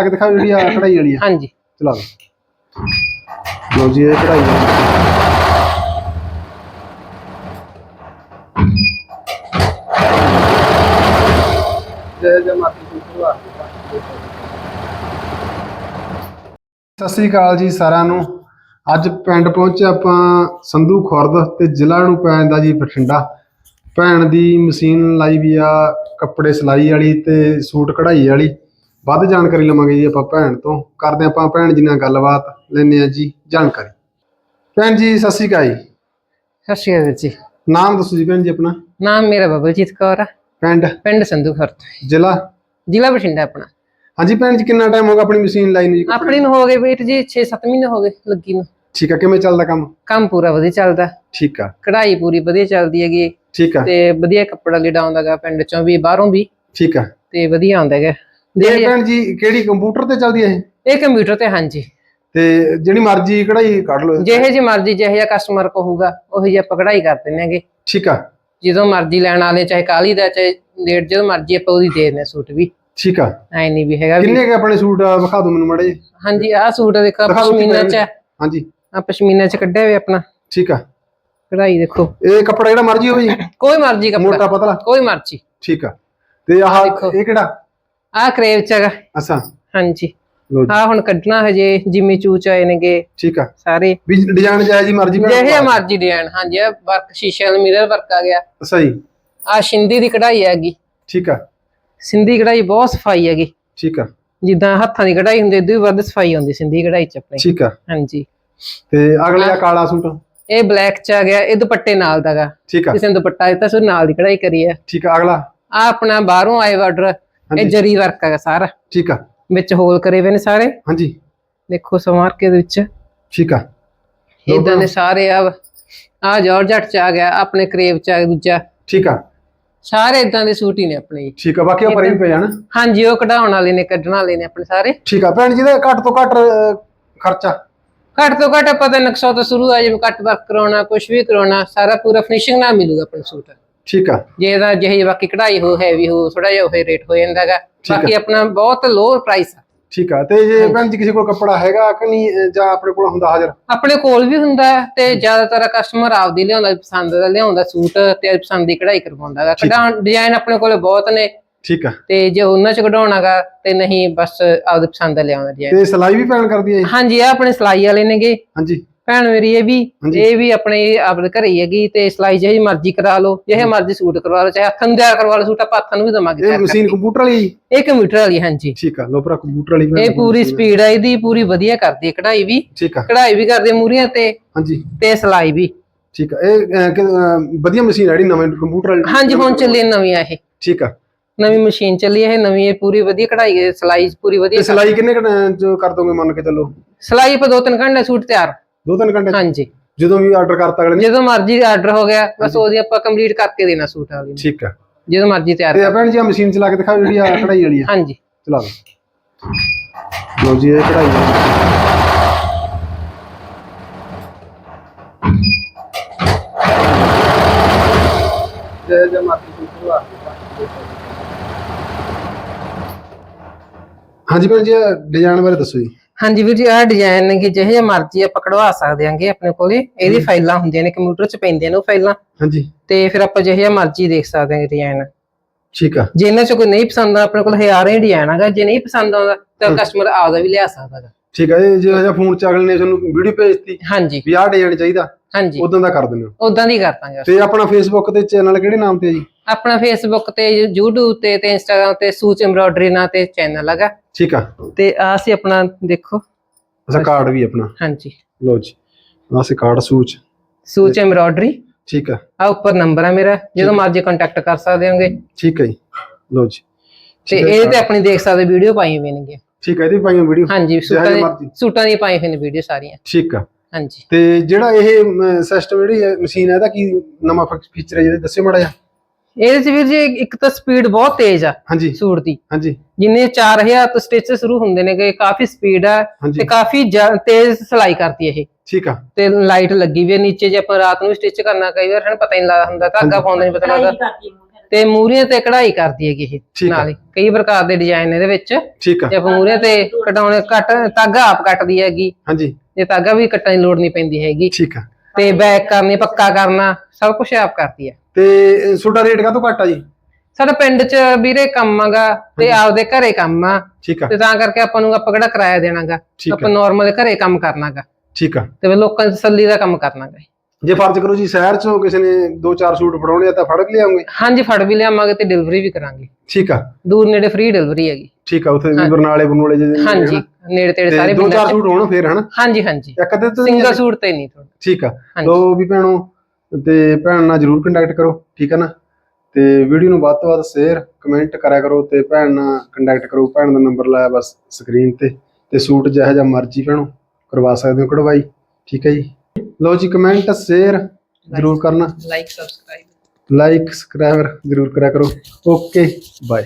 ਆ ਕੇ ਦਿਖਾਓ ਜਿਹੜੀ ਆ ਕਢਾਈ ਵਾਲੀ ਆ। ਹਾਂਜੀ। ਚਲਾ ਲਓ। ਜੀ ਇਹ ਕਢਾਈ ਦੀ ਸਤਿ ਸ੍ਰੀ ਅਕਾਲ ਜੀ ਸਾਰਿਆਂ ਨੂੰ। ਅੱਜ ਪਿੰਡ ਪਹੁੰਚੇ ਆਪਾਂ ਸੰਧੂ ਖੁਰਦ ਤੇ ਜ਼ਿਲ੍ਹਾ ਨੂੰ ਪੈ ਜਾਂਦਾ ਜੀ ਬਠਿੰਡਾ। ਭੈਣ ਦੀ ਮਸ਼ੀਨ ਲਾਈ ਵੀ ਆ ਕੱਪੜੇ ਸਿਲਾਈ ਵਾਲੀ ਤੇ ਸੂਟ ਕਢਾਈ ਵਾਲੀ। ਵੱਧ ਜਾਣਕਾਰੀ ਲਵਾਂਗੇ ਜੀ ਆਪਾਂ ਭੈਣ ਤੋਂ। ਕਰਦੇ ਆਪਾਂ ਭੈਣ ਜੀ ਨਾਲ ਗੱਲਬਾਤ ਲੈਣੇ ਆ ਜੀ ਜਾਣਕਾਰੀ। ਭੈਣ ਜੀ ਸਤਿ ਸ੍ਰੀ ਅਕਾਲ ਜੀ। ਸਤਿ ਸ਼੍ਰੀ ਅਕਾਲ ਜੀ। ਨਾਮ ਦੱਸੋ ਜੀ ਭੈਣ ਜੀ ਆਪਣਾ। ਨਾਮ ਮੇਰਾ ਬਬਲਜੀਤ ਕੌਰ ਆ। ਪਿੰਡ? ਪਿੰਡ ਸੰਧੂ ਖਰਤ ਜ਼ਿਲ੍ਹਾ? ਜ਼ਿਲ੍ਹਾ ਬਠਿੰਡਾ ਆਪਣਾ। ਹਾਂਜੀ ਭੈਣ ਜੀ ਕਿੰਨਾ ਟਾਈਮ ਹੋ ਗਿਆ ਆਪਣੀ ਮਸ਼ੀਨ ਲਾਈ ਨੂੰ ਜੀ ਆਪਣੀ ਨੂੰ ਹੋ ਗਏ ਵੀਰ ਜੀ 6-7 ਮਹੀਨੇ ਹੋ ਗਏ ਲੱਗੀ ਨੂੰ। ਠੀਕ ਆ ਕਿਵੇਂ ਚੱਲਦਾ ਕੰਮ? ਕੰਮ ਪੂਰਾ ਵਧੀਆ ਚੱਲਦਾ। ਠੀਕ ਆ। ਕਢਾਈ ਪੂਰੀ ਵਧੀਆ ਚੱਲਦੀ ਹੈਗੀ। ਠੀਕ ਆ। ਤੇ ਵਧੀਆ ਕੱਪੜਾ ਲੀੜਾ ਆਉਂਦਾਗਾ ਪਿੰਡ ਚੋਂ ਵੀ ਬਾਹਰੋਂ ਵੀ। ਠੀਕ ਆ। ਤੇ ਵਧੀਆ ਆਉਂਦਾ ਹੈਗਾ। ਇਹ ਦੇ ਭੈਣ ਜੀ ਕਿਹੜੀ ਕੰਪਿਊਟਰ ਤੇ ਚੱਲਦੀ ਹੈ ਇਹ? ਇਹ ਕੰਪਿਊਟਰ ਤੇ ਹਾਂਜੀ। ਤੇ ਜਿਹੜੀ ਮਰਜ਼ੀ ਕਢਾਈ ਕੱਢ ਲਓ ਜਿਹੇ ਜੀ ਮਰਜ਼ੀ ਜਿਹੇ ਜਿਹਾ ਕਸਟਮਰ ਕਹੂਗਾ ਉਹੀ ਜਿਹੀ ਆਪਾਂ ਕਢਾਈ ਕਰ ਦਿੰਦੇ ਹੈਗੇ। ਠੀਕ ਆ। ਜਦੋਂ ਮਰਜ਼ੀ ਲੈਣ ਆਲੇ ਚਾਹੇ ਕਾਲੀ ਦਾ ਚਾਹੇ ਲੇਟ ਜਦੋਂ ਮਰਜ਼ੀ ਆਪਾਂ ਉਹਦੀ ਦੇ ਦਿੰਦੇ ਸੂਟ ਵੀ। ਠੀਕ ਆ। ਐ ਨਹੀਂ ਵੀ ਹੈਗਾ ਕਿੰਨੇ ਕੇ ਆਪਣੇ ਸੂਟ ਆ, ਵਿਖਾ ਦਿਓ ਮੈਨੂੰ ਮਾੜੇ। ਹਾਂਜੀ ਆਹ ਸੂਟ ਦੇਖੋ ਪਸ਼ਮੀਨਾ ਚ। ਹਾਂਜੀ। ਆਹ ਪਸ਼ਮੀਨਾ ਚ ਕੱਢਿਆ ਹੋਇਆ ਆਪਣਾ। ਠੀਕ ਆ। ਕਢਾਈ ਦੇਖੋ। ਇਹ ਕੱਪੜਾ ਜਿਹੜਾ ਮਰਜ਼ੀ ਹੋਵੇ ਜੀ। ਕੋਈ ਮਰਜ਼ੀ ਮੋਟਾ ਕੱਪੜਾ ਪਤਲਾ। ਕੋਈ ਮਰਜ਼ੀ। ਠੀਕ ਆ। ਤੇ ਆਹ। ਇਹ ਕਿਹੜਾ? ਆਹ ਕਰੇਵ ਚ ਹੈਗਾ ਅੱਛਾ। ਹਾਂਜੀ। ਲੋ ਜੀ। ਆਹ ਹੁਣ ਕੱਢਣਾ ਹਜੇ ਜਿਮੀ ਚੂਚ ਆਏ ਨੇਗੇ। ਠੀਕ ਆ। ਸਾਰੇ। ਵੀ ਡਿਜ਼ਾਈਨ ਜਾਇ ਜੀ ਮਰਜ਼ੀ ਭੈਣ ਜਿਹੇ। ਮਰਜ਼ੀ ਡਿਜ਼ਾਈਨ ਹਾਂਜੀ ਆ ਵਰਕ ਸ਼ੀਸ਼ੇ ਵਾਲਾ ਮਿਰਰ ਵਰਕ ਆ ਗਿਆ। ਅੱਛਾ ਜੀ। ਆ ਸ਼ਿੰਦੀ ਦੀ ਕਢਾਈ ਹੈਗੀ। ਠੀਕ ਆ। ਸਿੰਧੀ ਕਢਾਈ ਬਹੁਤ ਸਫ਼ਾਈ ਹੈਗੀ। ਠੀਕ ਆ। ਜਿੱਦਾਂ ਹੱਥਾਂ ਦੀ ਕਢਾਈ ਹੁੰਦੀ ਇਦੋਂ ਵੀ ਵੱਧ ਸਫ਼ਾਈ ਹੁੰਦੀ ਸਿੰਧੀ ਕਢਾਈ ਚ ਆਪਣੇ। ਠੀਕ ਆ। ਹਾਂਜੀ। ਤੇ ਅਗਲੇ ਆ ਕਾਲਾ ਸੂਟ? ਇਹ ਬਲੈਕ ਚ ਆ ਗਿਆ ਇਹ ਦੁਪੱਟੇ ਨਾਲ ਦਾਗਾ ਠੀਕ ਆ। ਕਿਸੇ ਨੇ ਦੁਪੱਟਾ ਦਿੱਤਾ ਸੋ ਨਾਲ ਦੀ ਕਢਾਈ ਕਰੀ ਹੈ ਠੀਕ ਆ ਅਗਲਾ? ਆ ਆਪਣਾ ਬਾਹਰੋਂ ਆਏ ਆਰਡਰ ਇਹ। ਜਰੀ ਵਰਕ ਹੈਗਾ ਸਾਰਾ। ਠੀਕ ਆ। ਵਿੱਚ ਹੋਲ ਕਰੇ ਹੋਏ ਨੇ ਸਾਰੇ। ਹਾਂਜੀ। ਦੇਖੋ ਸਮਾਰ ਕੇ ਦੇ ਵਿੱਚ। ਠੀਕ ਆ। ਇਦਾਂ ਦੇ ਸਾਰੇ ਆ। ਆ ਜਾਰਜਟ ਚ ਆ ਗਿਆ ਆਪਣੇ ਕਰੇਵ ਚ ਆ ਗਿਆ ਦੂਜਾ। ਠੀਕ ਆ। ਸਾਰੇ ਇਦਾਂ ਦੇ ਸੂਟ ਹੀ ਨੇ ਆਪਣੇ। ਜੀ। ਠੀਕ ਆ ਬਾਕੀ ਉਹ ਪਰੇ ਵੀ ਪੈ ਜਾਣ ਹਾਂਜੀ ਉਹ ਕਢਾਉਣ ਵਾਲੇ ਨੇ ਕੱਢਣ ਵਾਲੇ ਨੇ ਆਪਣੇ ਸਾਰੇ। ਠੀਕ ਆ ਭੈਣ ਜੀ ਦਾ ਘੱਟ ਤੋਂ ਘੱਟ ਖਰਚਾ? ਘੱਟ ਤੋਂ ਘੱਟ ਆਪਾਂ ਤਾਂ ਨਕਸ਼ਾ ਤੋਂ ਸ਼ੁਰੂ ਆ ਜਿਵੇਂ ਕੱਟ ਵਰਕ ਕਰਾਉਣਾ ਕੁਝ ਵੀ ਕਰਾਉਣਾ ਸਾਰਾ ਪੂਰਾ ਫਿਨਿਸ਼ਿੰਗ ਨਾਲ ਮਿਲੂਗਾ ਆਪਣੇ ਸੂਟ। ਠੀਕ ਆ। ਜੇ ਇਹਦਾ ਜਿਹੇ ਬਾਕੀ ਕਢਾਈ ਹੋ ਹੈਵੀ ਹੋ ਥੋੜਾ ਜਿਹਾ ਉਹ ਰੇਟ ਹੋ ਜਾਂਦਾਗਾ ਆ। ਬਾਕੀ ਆਪਣਾ ਬਹੁਤ ਲੋ ਪ੍ਰਾਈਸ ਆ। ਠੀਕ ਆ ਤੇ ਜੇ ਭੈਣ ਜੀ ਕਿਸੇ ਕੋਲ ਕੱਪੜਾ ਹੈਗਾ ਕਿ ਨਹੀਂ ਜਾਂ ਆਪਣੇ ਕੋਲ ਹੁੰਦਾ ਹਾਜ਼ਰ? ਆਪਣੇ ਕੋਲ ਵੀ ਹੁੰਦਾ ਹੈ ਤੇ ਜ਼ਿਆਦਾਤਰ ਕਸਟਮਰ ਆਪਦੀ ਲਿਆਉਂਦਾ ਪਸੰਦ ਦਾ ਲਿਆਉਂਦਾ ਸੂਟ ਤੇ ਪਸੰਦ ਦੀ ਕਢਾਈ ਕਰਵਾਉਂਦਾ ਗਾ ਕਢਾਉਣ ਡਿਜ਼ਾਈਨ ਆਪਣੇ ਕੋਲੇ ਬਹੁਤ ਨੇ। ਠੀਕ ਆ। ਤੇ ਜੇ ਉਹਨਾਂ ਚ ਕਢਾਉਣਾਗਾ ਤੇ ਨਹੀਂ ਬਸ ਆਪਦੀ ਪਸੰਦ ਦਾ ਲਿਆਉਂਦਾ ਡਿਜ਼ਾਈਨ ਤੇ ਸਿਲਾਈ ਵੀ ਭੈਣ ਕਰਦੀ ਹੈ ਜੀ? ਹਾਂਜੀ ਆ ਆਪਣੇ ਸਿਲਾਈ ਵਾਲੇ ਨੇਗੇ। ਹਾਂਜੀ। ਭੈਣ ਮੇਰੀ ਇਹ ਵੀ। ਇਹ ਵੀ ਆਪਣੇ ਆਪਣੇ ਘਰੇ ਹੀ ਹੈਗੀ ਤੇ ਸਿਲਾਈ ਜਿਹੀ ਮਰਜ਼ੀ ਕਰਾ ਲਓ ਜਿਹੇ ਮਰਜ਼ੀ ਸੂਟ ਕਰਵਾ ਲਓ ਚਾਹੇ ਹੱਥਾਂ ਤਿਆਰ ਕਰਵਾ ਲਓ ਸੂਟ ਆਪਾਂ ਹੱਥਾਂ ਨੂੰ ਵੀ ਦਵਾਂਗੇ ਇਹ ਮਸ਼ੀਨ ਕੰਪਿਊਟਰ ਵਾਲੀ। ਇਹ ਕੰਪਿਊਟਰ ਵਾਲੀ ਹਾਂਜੀ। ਠੀਕ ਆ ਲੋ ਭਰਾ ਕੰਪਿਊਟਰ ਵਾਲੀ ਇਹ ਪੂਰੀ। ਸਪੀਡ ਹੈ ਇਹਦੀ ਪੂਰੀ ਵਧੀਆ ਕਰਦੀ ਹੈ ਕਢਾਈ ਵੀ। ਠੀਕ ਆ। ਕਢਾਈ ਵੀ ਕਰਦੀ ਹੈ ਮੂਰੀਆਂ ਤੇ ਹਾਂਜੀ। ਤੇ ਸਿਲਾਈ ਵੀ। ਠੀਕ ਆ ਇਹ ਵਧੀਆ ਮਸ਼ੀਨ ਹੈ ਜਿਹੜੀ ਨਵੇਂ ਕੰਪਿਊਟਰ ਵਾਲੀ? ਹਾਂਜੀ ਹੁਣ ਚੱਲੀ ਨਵੀਂ ਆ ਇਹ। ਠੀਕ ਆ। ਨਵੀਂ ਮਸ਼ੀਨ ਚੱਲੀ ਹੈ ਨਵੀਂ ਇਹ ਪੂਰੀ ਵਧੀਆ ਕਢਾਈ ਹੈ ਸਿਲਾਈ ਪੂਰੀ ਵਧੀਆ ਸਿਲਾਈ ਕਿੰਨੇ ਕਰ ਦੋਗੇ ਮੰਨ ਕੇ ਚੱਲੋ? ਸਿਲਾਈ ਪਰ ਦੋ ਤਿੰਨ ਘੰਟੇ ਸੂਟ ਤਿਆਰ। ਦੋ ਤਿੰਨ ਘੰਟੇ ਚ? ਹਾਂਜੀ। ਜਦੋਂ ਵੀ ਆਰਡਰ ਕਰਤਾ ਅਗਲੇ ਨੇ? ਜਦੋਂ ਮਰਜ਼ੀ ਆਰਡਰ ਹੋ ਗਿਆ ਬਸ ਉਹਦੀ ਆਪਾਂ ਕੰਪਲੀਟ ਕਰਕੇ ਦੇਣਾ ਸੂਟ ਵਾਲੀ ਨੂੰ। ਠੀਕ ਆ। ਜਦੋਂ ਮਰਜ਼ੀ ਤਿਆਰ ਤੇ ਆ ਭੈਣ ਜੀ ਆ ਮਸ਼ੀਨ ਚਲਾ ਕੇ ਦਿਖਾਓ ਜਿਹੜੀ ਆ ਕਢਾਈ ਵਾਲੀ ਆ। ਹਾਂਜੀ। ਚਲਾ ਲਓ। ਲਓ ਜੀ ਇਹ ਕਢਾਈ ਵਾਲੀ। ਜੈ ਜੈ ਮਾਤਾ ਦੀ ਸ਼ੁਰੂਆਤ ਹਾਂਜੀ ਭੈਣ ਜੀ ਡਿਜ਼ਾਈਨ ਬਾਰੇ ਦੱਸੋ ਜੀ। ਹਾਂਜੀ ਵੀਰ ਜੀ ਆਹ ਡਿਜ਼ਾਈਨ ਕਿ ਜਿਹੇ ਮਰਜ਼ੀ ਆਪਾਂ ਕਢਵਾ ਸਕਦੇ ਆਂਗੇ ਆਪਣੇ ਕੋਲੇ। ਇਹਦੀ ਫਾਈਲਾਂ ਹੁੰਦੀਆਂ ਨੇ ਕੰਪਿਊਟਰ 'ਚ ਪੈਂਦੀਆਂ ਨੇ ਉਹ ਫਾਈਲਾਂ। ਹਾਂਜੀ। ਤੇ ਫਿਰ ਆਪਾਂ ਜਿਹੇ ਮਰਜ਼ੀ ਦੇਖ ਸਕਦੇ ਆਂਗੇ ਡਿਜ਼ਾਈਨ ਠੀਕ ਆ। ਜੇ ਇਹਨਾਂ 'ਚ ਕੋਈ ਨਹੀਂ ਪਸੰਦ ਆ ਆਪਣੇ ਕੋਲ ਹਜ਼ਾਰਾਂ ਹੀ ਡਿਜ਼ਾਈਨ ਹੈਗਾ। ਜੇ ਨਹੀਂ ਪਸੰਦ ਆਉਂਦਾ ਤਾਂ ਕਸਟਮਰ ਆਪਦਾ ਵੀ ਲਿਆ ਸਕਦਾ ਠੀਕ ਆ ਇਹ ਜਿਹੜਾ ਫੋਨ ਚ ਅਗਲੇ ਨੇ ਤੁਹਾਨੂੰ ਵੀਡੀਓ ਭੇਜਤੀ ਹਾਂਜੀ। ਵੀ ਆਹ ਡਿਜ਼ਾਈਨ ਚਾਹੀਦਾ। ਹਾਂਜੀ। ਉਦੋਂ ਦਾ ਕਰ ਦਿੰਦੇ ਹੋ। ਉਦਾਂ ਦੀ ਕਰ ਦਾਂਗੇ। ਤੇ ਆਪਣਾ ਫੇਸਬੁੱਕ ਤੇ ਚੈਨਲ ਕਿਹੜੇ ਨਾਮ ਤੇ ਹੈ ਜੀ? ਆਪਣਾ ਫੇਸਬੁੱਕ ਤੇ YouTube ਤੇ ਤੇ Instagram ਤੇ ਸੂਚ ਐਮਬ੍ਰੋਇਡਰੀ ਨਾਂ ਤੇ ਚੈਨਲ ਹੈਗਾ। ਠੀਕ ਆ। ਤੇ ਆ ਸੀ ਆਪਣਾ ਦੇਖੋ। ਅੱਛਾ ਕਾਰਡ ਵੀ ਆਪਣਾ। ਹਾਂਜੀ। ਲਓ ਜੀ। ਆਹ ਸੇ ਕਾਰਡ ਸੂਚ। ਸੂਚ ਐਮਬ੍ਰੋਇਡਰੀ ਠੀਕ ਆ। ਆ ਉੱਪਰ ਨੰਬਰ ਹੈ ਮੇਰਾ। ਜਦੋਂ ਮਰਜ਼ੀ ਕੰਟੈਕਟ ਕਰ ਸਕਦੇ ਹੋਗੇ। ਠੀਕ ਹੈ ਜੀ। ਲਓ ਜੀ। ਤੇ ਇਹ ਤੇ ਆਪਣੀ ਦੇਖ ਸਕਦੇ ਵੀਡੀਓ ਪਾਈ ਹੋਈ ਨੇਗੇ ਠੀਕ ਹੈ ਇਹਦੀ ਪਾਈਓ ਵੀਡੀਓ ਹਾਂਜੀ ਸੂਟਾਂ। ਸੂਟਾਂ ਦੀ ਪਾਈ ਹੋਈ ਨੇ ਵੀਡੀਓ ਸਾਰੀਆਂ। ਠੀਕ ਆ। ਹਾਂਜੀ। ਤੇ ਜਿਹੜਾ ਇਹ ਸਿਸਟਮ ਜਿਹੜੀ ਹੈ ਮਸ਼ੀਨ ਹੈ ਇਹਦਾ ਕੀ ਨਵਾਂ ਫੀਚਰ ਹੈ? ਜਿਹਦੇ ਦੱਸਿਓ ਮਾੜਾ ਜਿਹਾ। ਇਹਦੇ ਚ ਵੀਰ ਜੀ ਇੱਕ ਤਾਂ ਸਪੀਡ ਬਹੁਤ ਤੇਜ਼ ਆ ਹਾਂਜੀ। ਸੂਟ ਦੀ। ਹਾਂਜੀ। ਜਿੰਨੇ 4000 ਤੋਂ ਸਟਿਚ ਸ਼ੁਰੂ ਹੁੰਦੇ ਨੇਗੇ ਕਾਫੀ ਸਪੀਡ ਆ ਤੇ ਕਾਫੀ ਤੇਜ਼ ਸਿਲਾਈ ਕਰਦੀ ਹੈ ਇਹ। ਠੀਕ ਆ। ਤੇ ਲਾਈਟ ਲੱਗੀ ਵੀ ਹੈ ਨੀਚੇ ਜੇ ਆਪਾਂ ਰਾਤ ਨੂੰ ਸਟਿਚ ਕਰਨਾ ਕਈ ਵਾਰ ਸਾਨੂੰ ਪਤਾ ਹੀ ਨਹੀਂ ਲੱਗਦਾ ਹੁੰਦਾ ਧਾਗਾ ਪਾਉਂਦੇ ਨਹੀਂ ਪਤਾ ਲੱਗਦਾ। ਤੇ ਮੂਰੀਆਂ ਤੇ ਕਢਾਈ ਕਰਦੀ ਹੈਗੀ ਇਹ। ਨਾਲ ਹੀ। ਕਈ ਪ੍ਰਕਾਰ ਦੇ ਡਿਜ਼ਾਈਨ ਇਹਦੇ ਵਿੱਚ। ਠੀਕ ਆ। ਤੇ ਆਪਾਂ ਮੂਰੀਆਂ ਤੇ ਕਟਾਉਣੇ ਕੱਟ ਤਾਗਾ ਆਪ ਕੱਟਦੀ ਹੈਗੀ। ਹਾਂਜੀ। ਜੇ ਤਾਗਾ ਵੀ ਕੱਟਣ ਦੀ ਲੋੜ ਨਹੀਂ ਪੈਂਦੀ ਹੈਗੀ। ਠੀਕ ਆ। ਤੇ ਬੈਕ ਕਰਨੀ ਪੱਕਾ ਕਰਨਾ ਸਭ ਕੁਝ ਆਪ ਕਰਦੀ ਹੈ। ਤੇ ਤੁਹਾਡਾ ਰੇਟ ਕਾਹਤੋਂ ਘੱਟ ਆ ਜੀ? ਸਾਡਾ ਪਿੰਡ 'ਚ ਵੀਰੇ ਕੰਮ ਆਗਾ ਤੇ ਆਪਦੇ ਘਰੇ ਕੰਮ ਆ। ਠੀਕ ਆ। ਤੇ ਤਾਂ ਕਰਕੇ ਆਪਾਂ ਨੂੰ ਆਪਾਂ ਕਿਹੜਾ ਕਿਰਾਇਆ ਦੇਣਾਗਾ? ਆਪਾਂ ਨਾਰਮਲ ਘਰੇ ਕੰਮ ਕਰਨਾਗਾ। ਠੀਕ ਆ। ਤੇ ਲੋਕਾਂ ਦੀ ਤਸੱਲੀ ਦਾ ਕੰਮ ਕਰਨਾਗਾ ਜੇ। ਫਰਜ਼ ਕਰੋ ਜੀ ਸ਼ਹਿਰ ਚੋਂ ਕਿਸੇ ਨੇ ਦੋ ਚਾਰ ਸੂਟ ਫੜਾਉਣੇ ਆ ਤਾਂ ਫੜ ਕੇ ਲਿਆਉਂਗੇ। ਹਾਂਜੀ ਫੜ ਵੀ ਲਿਆਵਾਂਗੇ ਤੇ ਡਿਲੀਵਰੀ ਵੀ ਕਰਾਂਗੇ। ਠੀਕ ਆ। ਦੂਰ ਨੇੜੇ ਫ੍ਰੀ ਡਿਲੀਵਰੀ ਹੈਗੀ। ਠੀਕ ਆ ਉੱਥੇ ਵੀ ਬਰਨਾਲੇ ਬਰਨੂਲੇ ਨੇ ਹਾਂਜੀ। ਨੇੜੇ ਤੇੜੇ ਸਾਰੇ ਦੋ ਪਿੰਡਾਂ ਚਾਰ 'ਚ। ਸੂਟ ਹੋਣ ਫੇਰ ਹਨਾ? ਹਾਂਜੀ ਹਾਂਜੀ। ਇੱਕ ਅੱਧੇ ਤੋਂ ਸਿੰਗਲ ਸੂਟ ਤੇ ਨਹੀਂ ਠੀਕ ਆ। ਲੋ ਵੀ ਭੈਣੋ ਤੇ ਭੈਣ ਨਾਲ ਜਰੂਰ ਕੰਟੈਕਟ ਕਰੋ ਠੀਕ ਹੈ ਨਾ? ਤੇ ਵੀਡੀਓ ਨੂੰ ਵੱਧ ਤੋਂ ਵੱਧ ਸ਼ੇਅਰ ਕਮੈਂਟ ਕਰਿਆ ਕਰੋ ਤੇ ਭੈਣ ਨਾਲ ਕੰਟੈਕਟ ਕਰੋ। ਭੈਣ ਦਾ ਨੰਬਰ ਲਾਇਆ ਬਸ ਸਕਰੀਨ ਤੇ ਤੇ ਸੂਟ ਜਿਹੋ ਜਿਹਾ ਮਰਜ਼ੀ ਭੈਣੋ ਕਰਵਾ ਸਕਦੇ ਹੋ ਕਢਵਾਈ ਠੀਕ ਹੈ ਜੀ? ਲੋ ਜੀ ਕਮੈਂਟ ਸ਼ੇਅਰ ਜਰੂਰ ਕਰਨਾ। ਲਾਈਕ ਸਬਸਕ੍ਰਾਈਬ ਲਾਈਕ ਸਬਸਕ੍ਰਾਈਬਰ ਜਰੂਰ ਕਰਿਆ ਕਰੋ। Okay bye